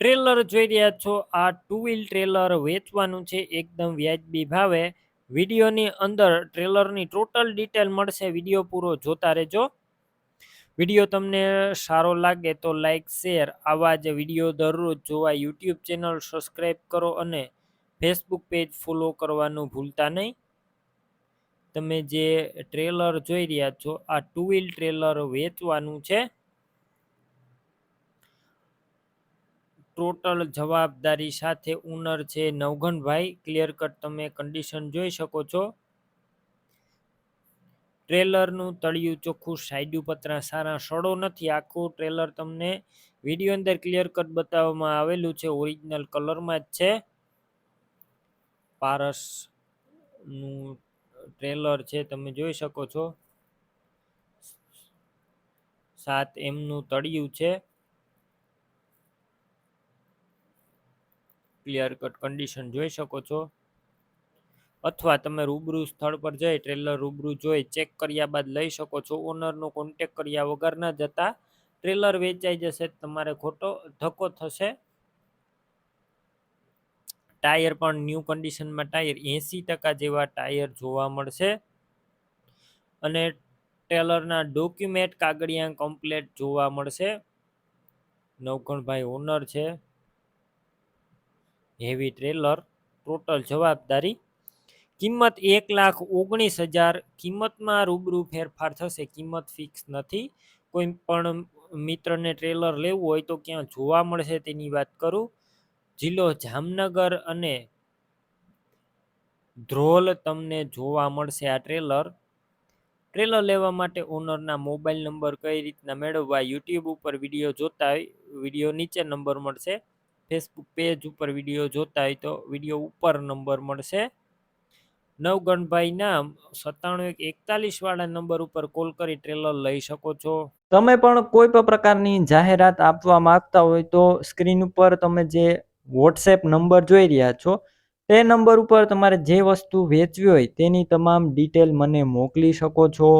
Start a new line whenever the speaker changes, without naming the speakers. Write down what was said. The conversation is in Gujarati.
ટ્રેલર જોઈ રહ્યા છો. આ ટુ વ્હીલ ટ્રેલર વેચવાનું છે. એકદમ વ્યાજબી ભાવે. વિડીયોની અંદર ટ્રેલરની ટોટલ ડિટેલ મળશે. વીડિયો પૂરો જોતા રહેજો. વીડિયો તમને સારો લાગે તો લાઇક શેર આવા જ વીડિયો દરરોજ જોવા યુટ્યુબ ચેનલ સબસ્ક્રાઈબ કરો અને ફેસબુક પેજ ફોલો કરવાનું ભૂલતા નહીં. તમે જે ટ્રેલર જોઈ રહ્યા છો, આ ટુ વ્હીલ ટ્રેલર વેચવાનું છે. ટોટલ જવાબદારી સાથે ઉનર છે નવઘનભાઈ. ક્લિયર કટ તમે કન્ડિશન જોઈ શકો છો. ટ્રેલરનું તળિયું ચોખ્ખું સાઈડું પતરા સારા સડો નથી. આખું ટ્રેલર તમને વીડિયો અંદર ક્લિયર કટ બતાવવામાં આવેલું છે. ઓરિજિનલ કલરમાં જ છે. પારસનું ટ્રેલર છે, તમે જોઈ શકો છો. સાત એમનું તળિયું છે. ક્લિયર કટ કન્ડિશન જોઈ શકો છો. અથવા તમે રૂબરૂ સ્થળ પર જઈ ટ્રેલર રૂબરૂ જોઈ ચેક કર્યા બાદ લઈ શકો છો. ઓનરનો કોન્ટેક કર્યા વગર ન જતા ટ્રેલર વેચાઈ જશે, તમારે ખોટો ધક્કો થશે. ટાયર પણ ન્યૂ કન્ડિશનમાં ટાયર એંસી ટકા જેવા ટાયર જોવા મળશે. અને ટેલરના ડોક્યુમેન્ટ કાગળિયા કમ્પ્લેટ જોવા મળશે. નવકણભાઈ ઓનર છે. હેવી ટ્રેલર ટોટલ જવાબદારી. કિંમત એક લાખ ઓગણીસ હજાર. કિંમતમાં રૂબરૂ ફેરફાર થશે, કિંમત ફિક્સ નથી. કોઈ પણ મિત્રને ટ્રેલર લેવું હોય તો ક્યાં જોવા મળશે તેની વાત કરું. જિલ્લો જામનગર અને ધ્રોલ તમને જોવા મળશે આ ટ્રેલર ટ્રેલર લેવા માટે ઓનરના મોબાઈલ નંબર કઈ રીતના મેળવવા યુટ્યુબ ઉપર વીડિયો જોતા હોય વીડિયો નીચે નંબર મળશે. ફેસબુક પેજ ઉપર વીડિયો જોતા હોય તો વીડિયો ઉપર નંબર મળશે. નવગણભાઈ નામ સત્તાણું એક એકતાલીસ વાળા નંબર ઉપર કોલ કરી ટ્રેલર લઈ શકો છો.
તમે પણ કોઈ પણ પ્રકારની જાહેરાત આપવા માંગતા હોય તો સ્ક્રીન ઉપર તમે જે વોટ્સએપ નંબર જોઈ રહ્યા છો, તે નંબર ઉપર તમારે જે વસ્તુ વેચવી હોય તેની તમામ ડિટેલ મને મોકલી શકો છો.